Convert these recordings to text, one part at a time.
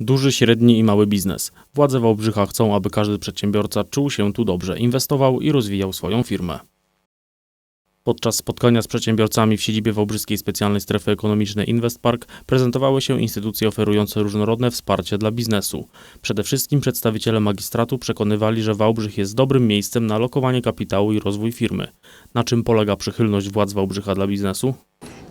Duży, średni i mały biznes. Władze Wałbrzycha chcą, aby każdy przedsiębiorca czuł się tu dobrze, inwestował i rozwijał swoją firmę. Podczas spotkania z przedsiębiorcami w siedzibie Wałbrzyskiej Specjalnej Strefy Ekonomicznej Investpark prezentowały się instytucje oferujące różnorodne wsparcie dla biznesu. Przede wszystkim przedstawiciele magistratu przekonywali, że Wałbrzych jest dobrym miejscem na lokowanie kapitału i rozwój firmy. Na czym polega przychylność władz Wałbrzycha dla biznesu?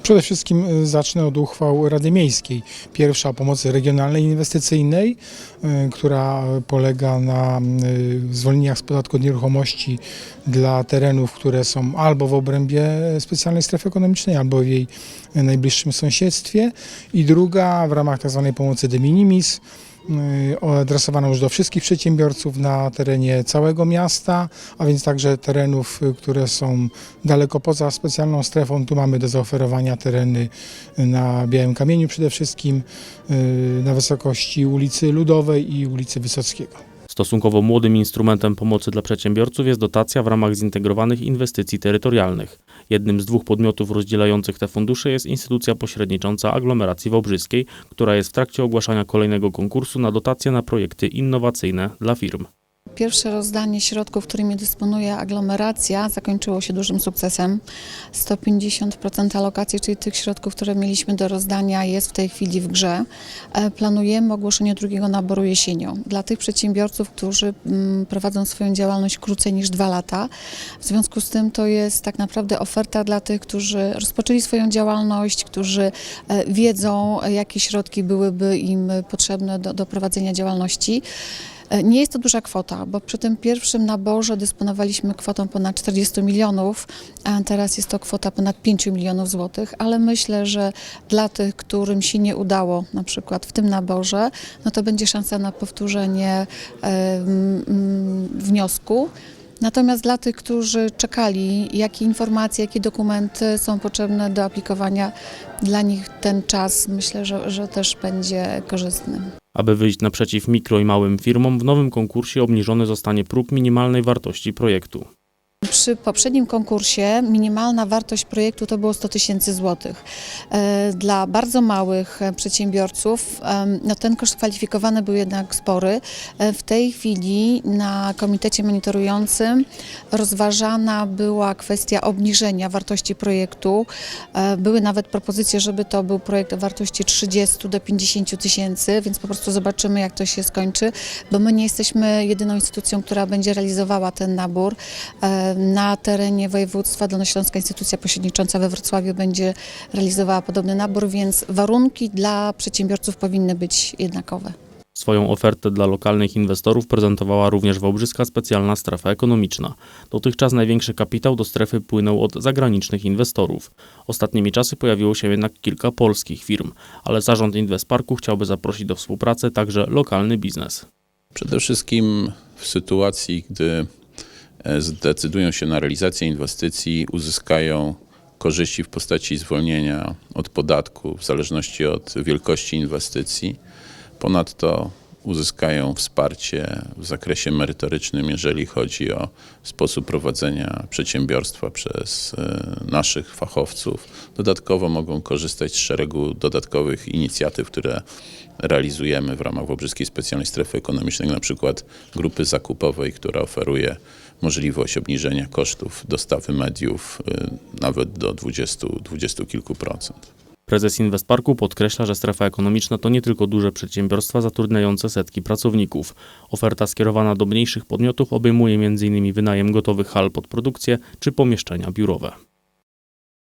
Przede wszystkim y, zacznę od uchwał Rady Miejskiej. Pierwsza o pomocy regionalnej inwestycyjnej, y, która polega na y, zwolnieniach z podatku od nieruchomości dla terenów, które są albo w obrębie specjalnej strefy ekonomicznej, albo w jej najbliższym sąsiedztwie. I druga w ramach tzw. pomocy de minimis, adresowana już do wszystkich przedsiębiorców na terenie całego miasta, a więc także terenów, y, które są daleko poza specjalną strefą. Tu mamy do zaoferowania tereny na Białym Kamieniu przede wszystkim, y, na wysokości ulicy Ludowej i ulicy Wysockiego. Stosunkowo młodym instrumentem pomocy dla przedsiębiorców jest dotacja w ramach zintegrowanych inwestycji terytorialnych. Jednym z dwóch podmiotów rozdzielających te fundusze jest instytucja pośrednicząca aglomeracji wałbrzyskiej, która jest w trakcie ogłaszania kolejnego konkursu na dotacje na projekty innowacyjne dla firm. Pierwsze rozdanie środków, którymi dysponuje aglomeracja, zakończyło się dużym sukcesem. 150% alokacji, czyli tych środków, które mieliśmy do rozdania, jest w tej chwili w grze. E, Planujemy ogłoszenie drugiego naboru jesienią. Dla tych przedsiębiorców, którzy mm, prowadzą swoją działalność krócej niż dwa lata. W związku z tym to jest tak naprawdę oferta dla tych, którzy rozpoczęli swoją działalność, którzy e, wiedzą, e, jakie środki byłyby im potrzebne do, do prowadzenia działalności. E, Nie jest to duża kwota, bo przy tym pierwszym naborze dysponowaliśmy kwotą ponad 40 milionów, a teraz jest to kwota ponad 5 milionów złotych, ale myślę, że dla tych, którym się nie udało na przykład w tym naborze, no to będzie szansa na powtórzenie e, wniosku. Natomiast dla tych, którzy czekali, jakie informacje, jakie dokumenty są potrzebne do aplikowania, dla nich ten czas myślę, że, że też będzie korzystny. Aby wyjść naprzeciw mikro i małym firmom, w nowym konkursie obniżony zostanie próg minimalnej wartości projektu. Przy poprzednim konkursie minimalna wartość projektu to było 100 tysięcy złotych. E, Dla bardzo małych e, przedsiębiorców em, no ten koszt kwalifikowany był jednak spory. E, W tej chwili na komitecie monitorującym rozważana była kwestia obniżenia wartości projektu. E, Były nawet propozycje, żeby to był projekt o wartości 30 do 50 tysięcy, więc po prostu zobaczymy jak to się skończy, bo my nie jesteśmy jedyną instytucją, która będzie realizowała ten nabór. Na terenie województwa Dolnośląska instytucja pośrednicząca we Wrocławiu będzie realizowała podobny nabór, więc warunki dla przedsiębiorców powinny być jednakowe. Swoją ofertę dla lokalnych inwestorów prezentowała również Wałbrzyska Specjalna Strefa Ekonomiczna. Dotychczas największy kapitał do strefy płynął od zagranicznych inwestorów. Ostatnimi czasy pojawiło się jednak kilka polskich firm, ale zarząd Investparku chciałby zaprosić do współpracy także lokalny biznes. Przede wszystkim w sytuacji, gdy zdecydują się na realizację inwestycji, uzyskają korzyści w postaci zwolnienia od podatku w zależności od wielkości inwestycji. Ponadto uzyskają wsparcie w zakresie merytorycznym, jeżeli chodzi o sposób prowadzenia przedsiębiorstwa przez e, naszych fachowców. Dodatkowo mogą korzystać z szeregu dodatkowych inicjatyw, które realizujemy w ramach Wałbrzyskiej Specjalnej Strefy Ekonomicznej, na przykład grupy zakupowej, która oferuje możliwość obniżenia kosztów dostawy mediów y, nawet do 20, 20 kilku procent. Prezes Investparku podkreśla, że strefa ekonomiczna to nie tylko duże przedsiębiorstwa zatrudniające setki pracowników. Oferta skierowana do mniejszych podmiotów obejmuje m.in. wynajem gotowych hal pod produkcję czy pomieszczenia biurowe.